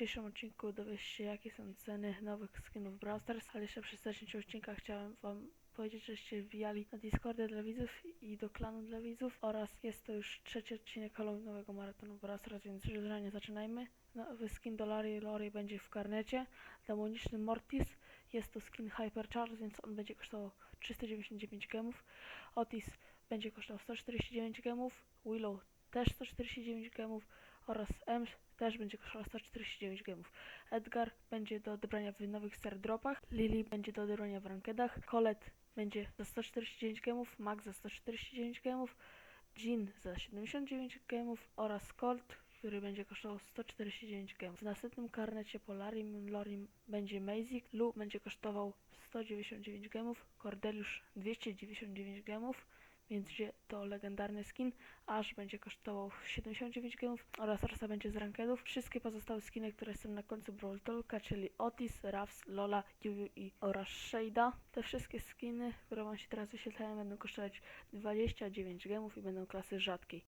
dzisiejszym odcinku dowiesz się jakie są ceny nowych skinów Brawl Stars, ale jeszcze przy zaczęciu odcinka chciałem wam powiedzieć, żeście wbijali na Discordzie dla widzów i do klanu dla widzów oraz jest to już trzeci odcinek Halloweenowego maratonu Brawl Stars, więc już nie zaczynajmy. Nowy skin do Larry Lori będzie w karnecie. Demoniczny Mortis jest to skin Hypercharge, więc on będzie kosztował 399 gemów. Otis będzie kosztował 149 gemów. Willow też 149 gemów oraz Ems też będzie kosztował 149 gemów. Edgar będzie do odebrania w nowych star dropach, Lily będzie do odebrania w rankedach, Colette będzie za 149 gemów, Max za 149 gemów, Jean za 79 gemów oraz Colt, który będzie kosztował 149 gemów. W następnym karnecie Polarim Lorim będzie Mazik, Lu będzie kosztował 199 gemów, Cordeliusz 299 gemów, więc to legendarny skin. Ash będzie kosztował 79 gemów oraz rasa będzie z rankedów. Wszystkie pozostałe skiny, które są na końcu Brawl Talka, czyli Otis, Ruffs, Lola, Yuyu i oraz Shade'a. Te wszystkie skiny, które wam się teraz wyświetlają, będą kosztować 29 gemów i będą klasy rzadkiej.